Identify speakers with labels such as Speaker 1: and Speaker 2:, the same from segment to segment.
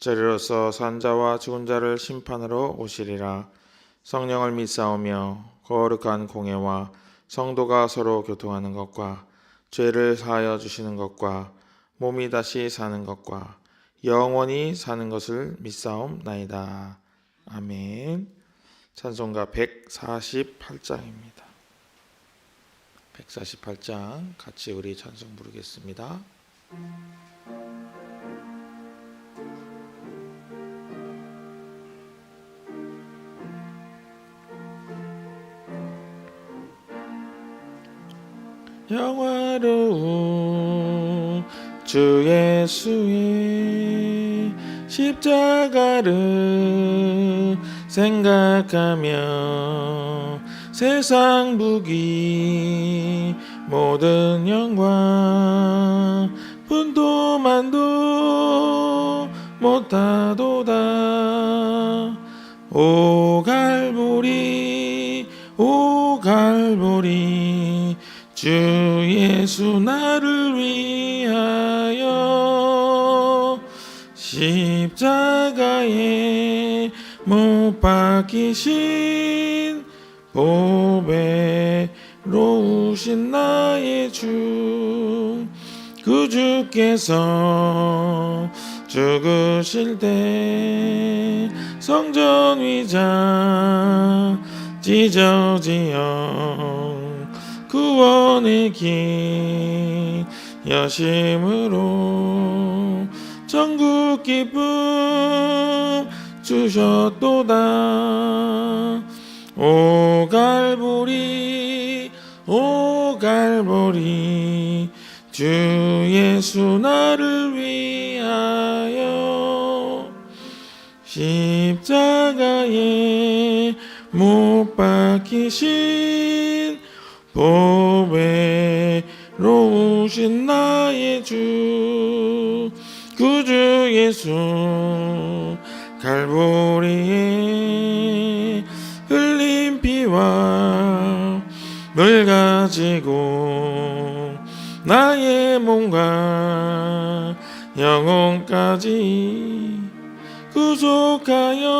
Speaker 1: 저리로서 산자와 죽은 자를 심판으로 오시리라 성령을 믿사오며 거룩한 공예와 성도가 서로 교통하는 것과 죄를 사하여 주시는 것과 몸이 다시 사는 것과 영원히 사는 것을 믿사옵나이다. 아멘. 찬송가 148장입니다. 148장 같이 우리 찬송 부르겠습니다. 영화로운 주 예수의 십자가를 생각하며 세상 부귀 모든 영광 분도만도 못하도다. 오 갈보리 오 갈보리 주 예수 나를 위하여 십자가에 못 박히신 보배로우신 나의 주 그 주께서 죽으실 때 성전 위장 찢어지어 구원의 길 여심으로 전국 기쁨 주셨도다. 오 갈보리 오 갈보리 주 예수 나를 위하여 십자가에 못 박히신 보배로우신 나의 주 구주 예수 갈보리에 흘린 피와 물 가지고 나의 몸과 영혼까지 구속하여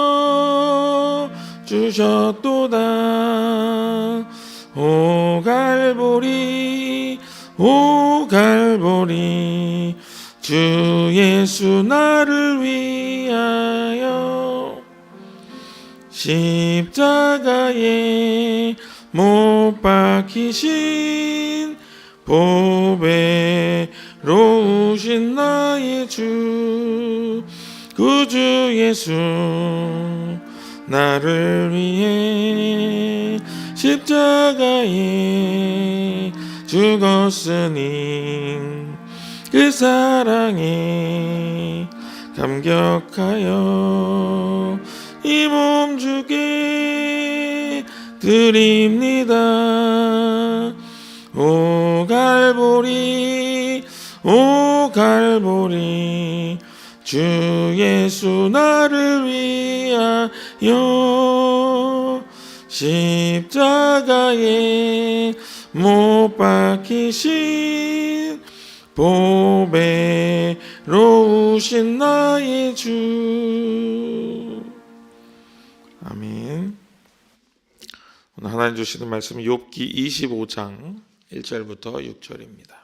Speaker 1: 주셨도다 오 갈보리 오 갈보리 주 예수 나를 위하여 십자가에 못 박히신 보배로우신 나의 주 구주 예수 나를 위해 십자가에 죽었으니 그 사랑에 감격하여 이 몸 주께 드립니다. 오 갈보리 오 갈보리 주 예수 나를 위하여 십자가에 못 박히신 보배로우신 나의 주. 아멘. 오늘 하나님 주시는 말씀은 욥기 25장 1절부터 6절입니다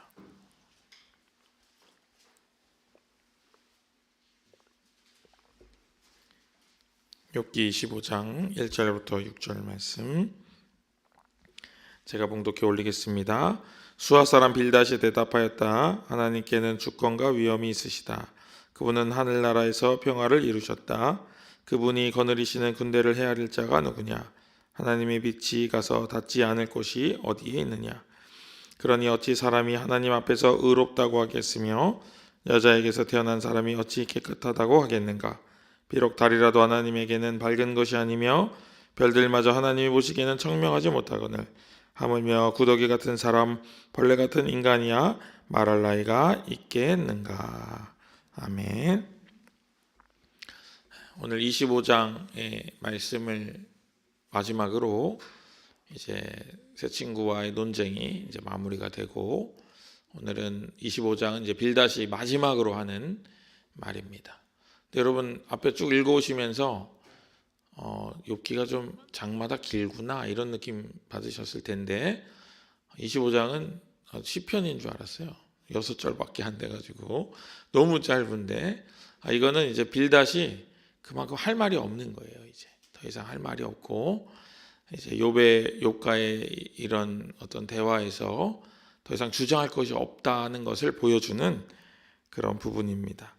Speaker 1: 욥기 25장 1절부터 6절 말씀 제가 봉독해 올리겠습니다. 수아 사람 빌다시 대답하였다. 하나님께는 주권과 위엄이 있으시다. 그분은 하늘나라에서 평화를 이루셨다. 그분이 거느리시는 군대를 헤아릴 자가 누구냐? 하나님의 빛이 가서 닿지 않을 곳이 어디에 있느냐? 그러니 어찌 사람이 하나님 앞에서 의롭다고 하겠으며 여자에게서 태어난 사람이 어찌 깨끗하다고 하겠는가? 비록 달이라도 하나님에게는 밝은 것이 아니며 별들마저 하나님이 보시기에는 청명하지 못하거늘 하물며 구더기 같은 사람 벌레 같은 인간이야 말할 나이가 있겠는가 아멘 오늘 25장의 말씀을 마지막으로 이제 새 친구와의 논쟁이 이제 마무리가 되고 오늘은 25장은 이제 빌다시 마지막으로 하는 말입니다. 여러분 앞에 쭉 읽어오시면서 어, 욥기가 좀 장마다 길구나 이런 느낌 받으셨을 텐데 25장은 시편인 줄 알았어요. 여섯 절밖에 안 돼가지고 너무 짧은데 아, 이거는 이제 빌다시 그만큼 할 말이 없는 거예요. 이제 더 이상 할 말이 없고 이제 욥의 욥과의 이런 어떤 대화에서 더 이상 주장할 것이 없다는 것을 보여주는 그런 부분입니다.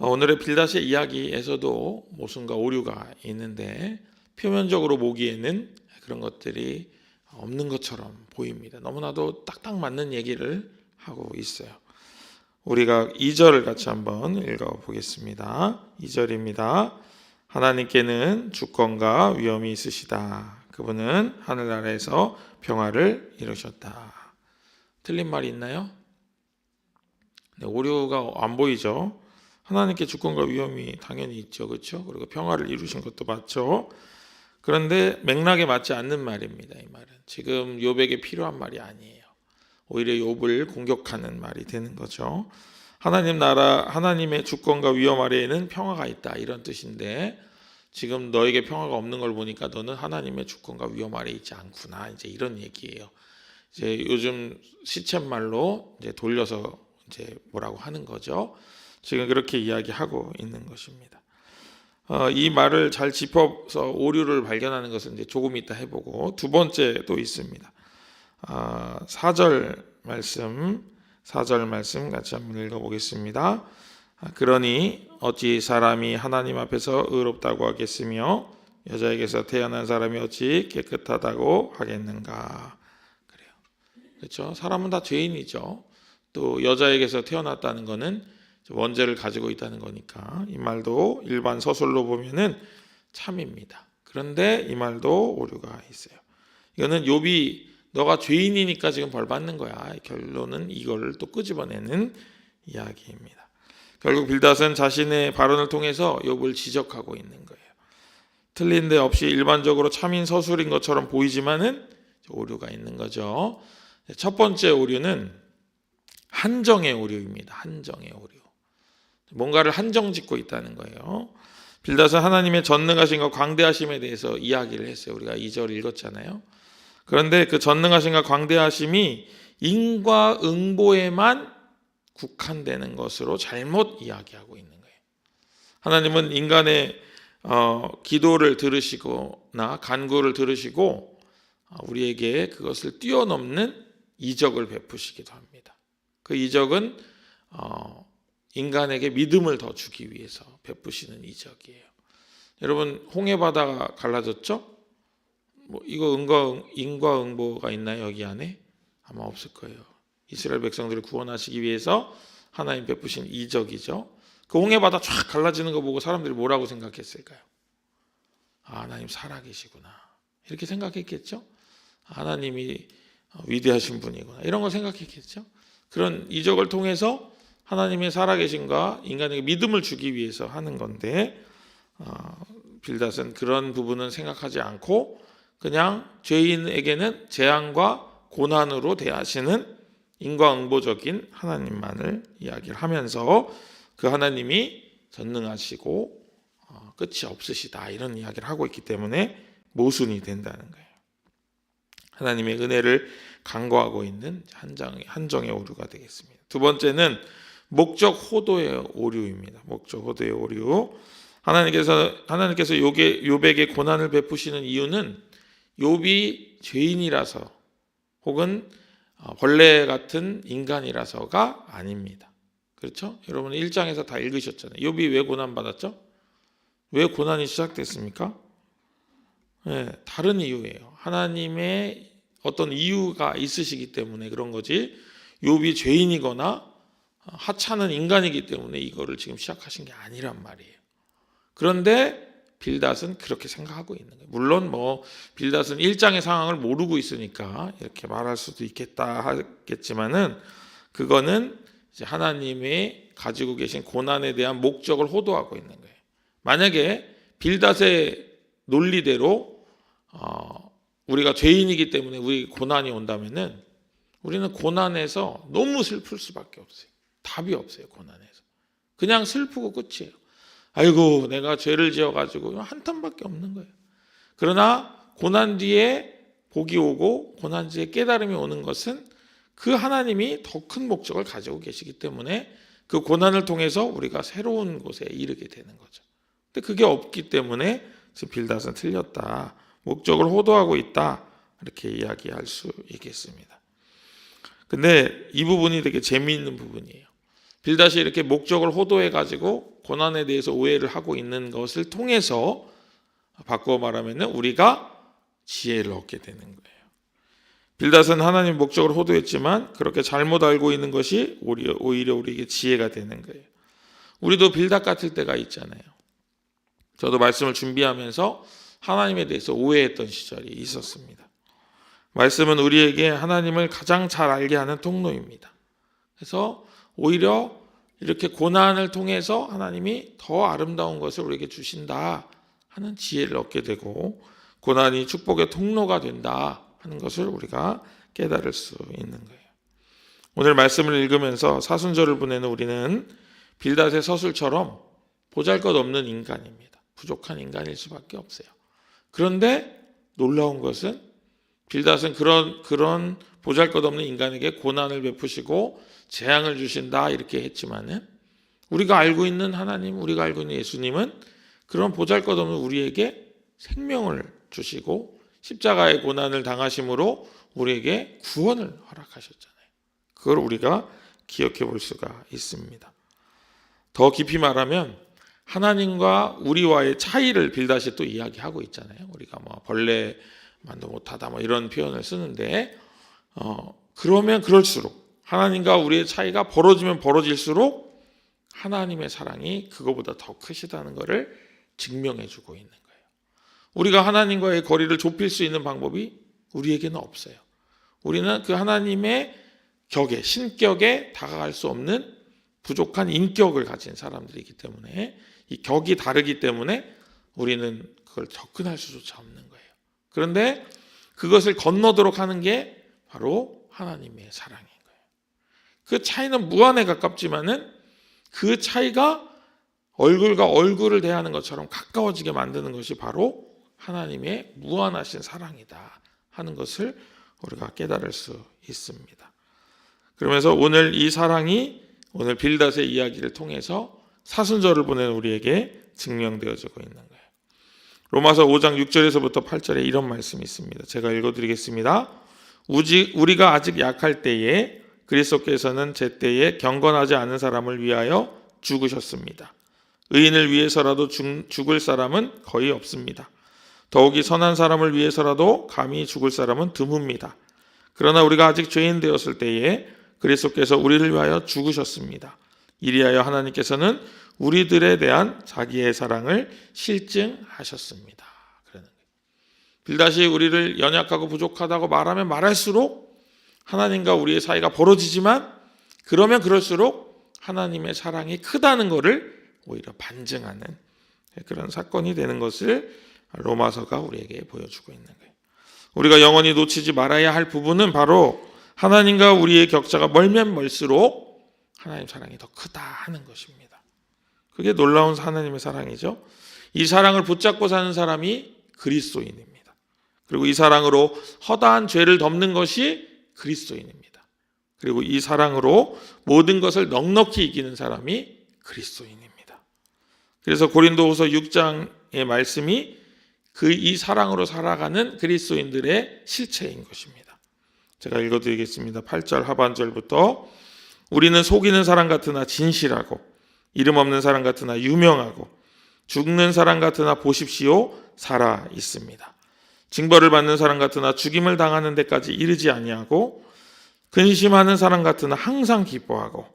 Speaker 1: 어, 오늘의 빌다시의 이야기에서도 모순과 오류가 있는데 표면적으로 보기에는 그런 것들이 없는 것처럼 보입니다. 너무나도 딱딱 맞는 얘기를 하고 있어요. 우리가 2절을 같이 한번 읽어 보겠습니다. 2절입니다. 하나님께는 주권과 위엄이 있으시다. 그분은 하늘나라에서 평화를 이루셨다. 틀린 말이 있나요? 네, 오류가 안 보이죠. 하나님께 주권과 위엄이 당연히 있죠, 그렇죠? 그리고 평화를 이루신 것도 맞죠. 그런데 맥락에 맞지 않는 말입니다. 이 말은 지금 욥에게 필요한 말이 아니에요. 오히려 욥을 공격하는 말이 되는 거죠. 하나님 나라 하나님의 주권과 위엄 아래에는 평화가 있다 이런 뜻인데 지금 너에게 평화가 없는 걸 보니까 너는 하나님의 주권과 위엄 아래에 있지 않구나 이제 이런 얘기예요. 이제 요즘 시쳇말로 이제 돌려서 이제 뭐라고 하는 거죠. 지금 그렇게 이야기하고 있는 것입니다. 어, 이 말을 잘 짚어서 오류를 발견하는 것은 이제 조금 이따 해보고 두 번째 또 있습니다. 아, 4절 말씀, 4절 말씀 같이 한번 읽어보겠습니다. 아, 그러니 어찌 사람이 하나님 앞에서 의롭다고 하겠으며 여자에게서 태어난 사람이 어찌 깨끗하다고 하겠는가? 그래요. 그렇죠. 사람은 다 죄인이죠. 또 여자에게서 태어났다는 것은 원죄를 가지고 있다는 거니까 이 말도 일반 서술로 보면은 참입니다. 그런데 이 말도 오류가 있어요. 이거는 욥이 너가 죄인이니까 지금 벌 받는 거야. 결론은 이걸 또 끄집어내는 이야기입니다. 결국 빌닷은 자신의 발언을 통해서 욥을 지적하고 있는 거예요. 틀린 데 없이 일반적으로 참인 서술인 것처럼 보이지만은 오류가 있는 거죠. 첫 번째 오류는 한정의 오류입니다. 한정의 오류. 뭔가를 한정 짓고 있다는 거예요. 빌닷은 하나님의 전능하신과 광대하심에 대해서 이야기를 했어요. 우리가 2절 읽었잖아요. 그런데 그 전능하심과 광대하심이 인과응보에만 국한되는 것으로 잘못 이야기하고 있는 거예요. 하나님은 인간의 어, 기도를 들으시거나 간구를 들으시고 어, 우리에게 그것을 뛰어넘는 이적을 베푸시기도 합니다. 그 이적은 어, 인간에게 믿음을 더 주기 위해서 베푸시는 이적이에요. 여러분 홍해 바다가 갈라졌죠? 뭐 이거 인과 인과응보가 있나요 여기 안에? 아마 없을 거예요. 이스라엘 백성들을 구원하시기 위해서 하나님 베푸신 이적이죠. 그 홍해 바다 쫙 갈라지는 거 보고 사람들이 뭐라고 생각했을까요? 아, 하나님 살아계시구나 이렇게 생각했겠죠. 하나님이 위대하신 분이구나 이런 걸 생각했겠죠. 그런 이적을 통해서 하나님의 살아계신과 인간에게 믿음을 주기 위해서 하는 건데 어, 빌닷은 그런 부분은 생각하지 않고 그냥 죄인에게는 재앙과 고난으로 대하시는 인과응보적인 하나님만을 이야기를 하면서 그 하나님이 전능하시고 어, 끝이 없으시다 이런 이야기를 하고 있기 때문에 모순이 된다는 거예요. 하나님의 은혜를 간과하고 있는 한정의, 한정의 오류가 되겠습니다. 두 번째는 목적 호도의 오류입니다. 목적 호도의 오류. 하나님께서 하나님께서 요게 요백에 고난을 베푸시는 이유는 욥이 죄인이라서 혹은 어, 벌레 같은 인간이라서가 아닙니다. 그렇죠? 여러분 1장에서 다 읽으셨잖아요. 욥이 왜 고난 받았죠? 왜 고난이 시작됐습니까? 네, 다른 이유예요. 하나님의 어떤 이유가 있으시기 때문에 그런 거지. 욥이 죄인이거나 하찮은 인간이기 때문에 이거를 지금 시작하신 게 아니란 말이에요. 그런데 빌닷은 그렇게 생각하고 있는 거예요. 물론 뭐 빌닷은 일장의 상황을 모르고 있으니까 이렇게 말할 수도 있겠다 하겠지만은 그거는 이제 하나님의 가지고 계신 고난에 대한 목적을 호도하고 있는 거예요. 만약에 빌닷의 논리대로 어, 우리가 죄인이기 때문에 우리 고난이 온다면은 우리는 고난에서 너무 슬플 수밖에 없어요. 답이 없어요. 고난에서 그냥 슬프고 끝이에요. 아이고 내가 죄를 지어가지고 한탄밖에 없는 거예요. 그러나 고난 뒤에 복이 오고 고난 뒤에 깨달음이 오는 것은 그 하나님이 더 큰 목적을 가지고 계시기 때문에 그 고난을 통해서 우리가 새로운 곳에 이르게 되는 거죠. 근데 그게 없기 때문에 빌닷은 틀렸다. 목적을 호도하고 있다. 이렇게 이야기할 수 있겠습니다. 근데 이 부분이 되게 재미있는 부분이에요. 빌닷이 이렇게 목적을 호도해 가지고 고난에 대해서 오해를 하고 있는 것을 통해서 바꾸어 말하면 우리가 지혜를 얻게 되는 거예요. 빌닷은 하나님 목적을 호도했지만 그렇게 잘못 알고 있는 것이 오히려, 오히려 우리에게 지혜가 되는 거예요. 우리도 빌닷 같을 때가 있잖아요. 저도 말씀을 준비하면서 하나님에 대해서 오해했던 시절이 있었습니다. 말씀은 우리에게 하나님을 가장 잘 알게 하는 통로입니다. 그래서 오히려 이렇게 고난을 통해서 하나님이 더 아름다운 것을 우리에게 주신다 하는 지혜를 얻게 되고 고난이 축복의 통로가 된다 하는 것을 우리가 깨달을 수 있는 거예요. 오늘 말씀을 읽으면서 사순절을 보내는 우리는 빌닷의 서술처럼 보잘것없는 인간입니다. 부족한 인간일 수밖에 없어요. 그런데 놀라운 것은 빌닷은 그런 그런 보잘것없는 인간에게 고난을 베푸시고 재앙을 주신다 이렇게 했지만은 우리가 알고 있는 하나님, 우리가 알고 있는 예수님은 그런 보잘것없는 우리에게 생명을 주시고 십자가의 고난을 당하심으로 우리에게 구원을 허락하셨잖아요. 그걸 우리가 기억해 볼 수가 있습니다. 더 깊이 말하면 하나님과 우리와의 차이를 빌다시 또 이야기하고 있잖아요. 우리가 뭐 벌레 만도 못하다 뭐 이런 표현을 쓰는데 어 그러면 그럴수록 하나님과 우리의 차이가 벌어지면 벌어질수록 하나님의 사랑이 그거보다 더 크시다는 것을 증명해 주고 있는 거예요. 우리가 하나님과의 거리를 좁힐 수 있는 방법이 우리에게는 없어요. 우리는 그 하나님의 격에 신격에 다가갈 수 없는 부족한 인격을 가진 사람들이기 때문에 이 격이 다르기 때문에 우리는 그걸 접근할 수조차 없는 거예요. 그런데 그것을 건너도록 하는 게 바로 하나님의 사랑인 거예요. 그 차이는 무한에 가깝지만은 그 차이가 얼굴과 얼굴을 대하는 것처럼 가까워지게 만드는 것이 바로 하나님의 무한하신 사랑이다 하는 것을 우리가 깨달을 수 있습니다. 그러면서 오늘 이 사랑이 오늘 빌닷의 이야기를 통해서 사순절을 보낸 우리에게 증명되어지고 있는 거예요. 로마서 5장 6절에서부터 8절에 이런 말씀이 있습니다. 제가 읽어드리겠습니다. 우지, 우리가 아직 약할 때에 그리스도께서는 제때에 경건하지 않은 사람을 위하여 죽으셨습니다. 의인을 위해서라도 죽, 죽을 사람은 거의 없습니다. 더욱이 선한 사람을 위해서라도 감히 죽을 사람은 드뭅니다. 그러나 우리가 아직 죄인 되었을 때에 그리스도께서 우리를 위하여 죽으셨습니다. 이리하여 하나님께서는 우리들에 대한 자기의 사랑을 실증하셨습니다. 빌다시 우리를 연약하고 부족하다고 말하면 말할수록 하나님과 우리의 사이가 벌어지지만 그러면 그럴수록 하나님의 사랑이 크다는 것을 오히려 반증하는 그런 사건이 되는 것을 로마서가 우리에게 보여주고 있는 거예요. 우리가 영원히 놓치지 말아야 할 부분은 바로 하나님과 우리의 격차가 멀면 멀수록 하나님 사랑이 더 크다 하는 것입니다. 그게 놀라운 하나님의 사랑이죠. 이 사랑을 붙잡고 사는 사람이 그리스도인입니다. 그리고 이 사랑으로 허다한 죄를 덮는 것이 그리스도인입니다. 그리고 이 사랑으로 모든 것을 넉넉히 이기는 사람이 그리스도인입니다. 그래서 고린도후서 6장의 말씀이 그 이 사랑으로 살아가는 그리스도인들의 실체인 것입니다. 제가 읽어드리겠습니다. 8절 하반절부터 우리는 속이는 사람 같으나 진실하고 이름 없는 사람 같으나 유명하고 죽는 사람 같으나 보십시오 살아 있습니다. 징벌을 받는 사람 같으나 죽임을 당하는 데까지 이르지 아니하고 근심하는 사람 같으나 항상 기뻐하고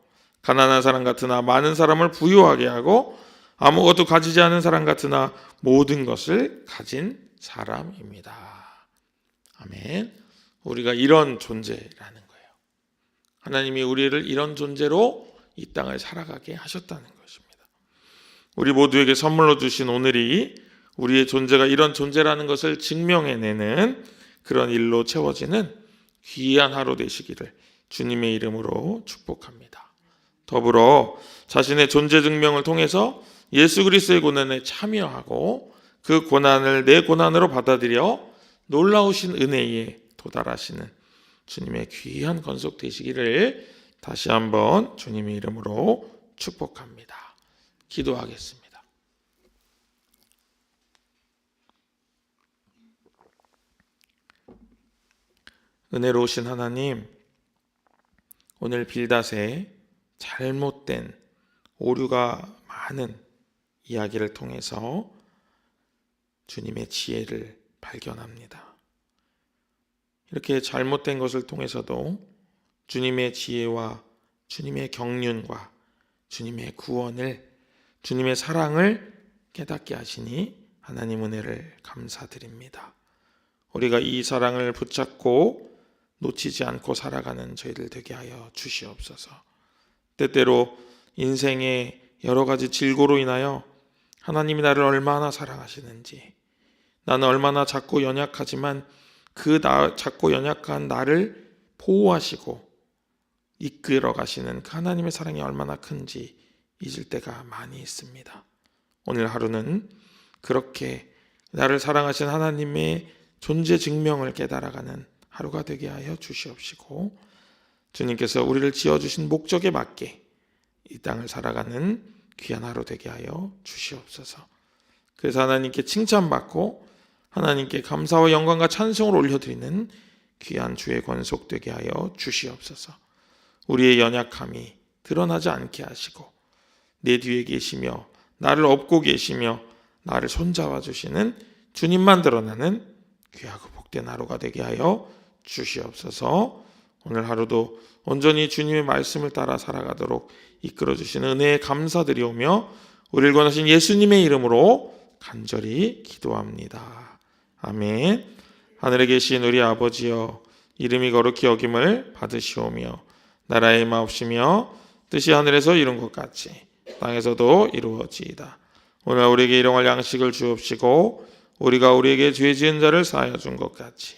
Speaker 1: 가난한 사람 같으나 많은 사람을 부유하게 하고 아무것도 가지지 않은 사람 같으나 모든 것을 가진 사람입니다. 아멘. 우리가 이런 존재라는 거예요. 하나님이 우리를 이런 존재로 이 땅을 살아가게 하셨다는 것입니다. 우리 모두에게 선물로 주신 오늘이 우리의 존재가 이런 존재라는 것을 증명해내는 그런 일로 채워지는 귀한 하루 되시기를 주님의 이름으로 축복합니다. 더불어 자신의 존재 증명을 통해서 예수 그리스도의 고난에 참여하고 그 고난을 내 고난으로 받아들여 놀라우신 은혜에 도달하시는 주님의 귀한 건속 되시기를 다시 한번 주님의 이름으로 축복합니다. 기도하겠습니다. 은혜로우신 하나님, 오늘 빌닷의 잘못된 오류가 많은 이야기를 통해서 주님의 지혜를 발견합니다. 이렇게 잘못된 것을 통해서도 주님의 지혜와 주님의 경륜과 주님의 구원을 주님의 사랑을 깨닫게 하시니 하나님 은혜를 감사드립니다. 우리가 이 사랑을 붙잡고 놓치지 않고 살아가는 저희들 되게 하여 주시옵소서. 때때로 인생의 여러 가지 질고로 인하여 하나님이 나를 얼마나 사랑하시는지, 나는 얼마나 작고 연약하지만 그 나, 작고 연약한 나를 보호하시고 이끌어 가시는 그 하나님의 사랑이 얼마나 큰지 잊을 때가 많이 있습니다. 오늘 하루는 그렇게 나를 사랑하신 하나님의 존재 증명을 깨달아가는 하루가 되게 하여 주시옵시고 주님께서 우리를 지어 주신 목적에 맞게 이 땅을 살아가는 귀한 하루 되게 하여 주시옵소서. 그래서 하나님께 칭찬받고 하나님께 감사와 영광과 찬송을 올려드리는 귀한 주의 권속 되게 하여 주시옵소서. 우리의 연약함이 드러나지 않게 하시고 내 뒤에 계시며 나를 업고 계시며 나를 손잡아 주시는 주님만 드러나는 귀하고 복된 하루가 되게 하여 주시옵소서. 오늘 하루도 온전히 주님의 말씀을 따라 살아가도록 이끌어 주시는 은혜에 감사드리오며 우리를 권하신 예수님의 이름으로 간절히 기도합니다. 아멘. 하늘에 계신 우리 아버지여 이름이 거룩히 여김을 받으시오며 나라의 마옵시며 뜻이 하늘에서 이룬 것 같이 땅에서도 이루어지이다. 오늘 우리에게 일용할 양식을 주옵시고 우리가 우리에게 죄 지은 자를 사하여 준 것 같이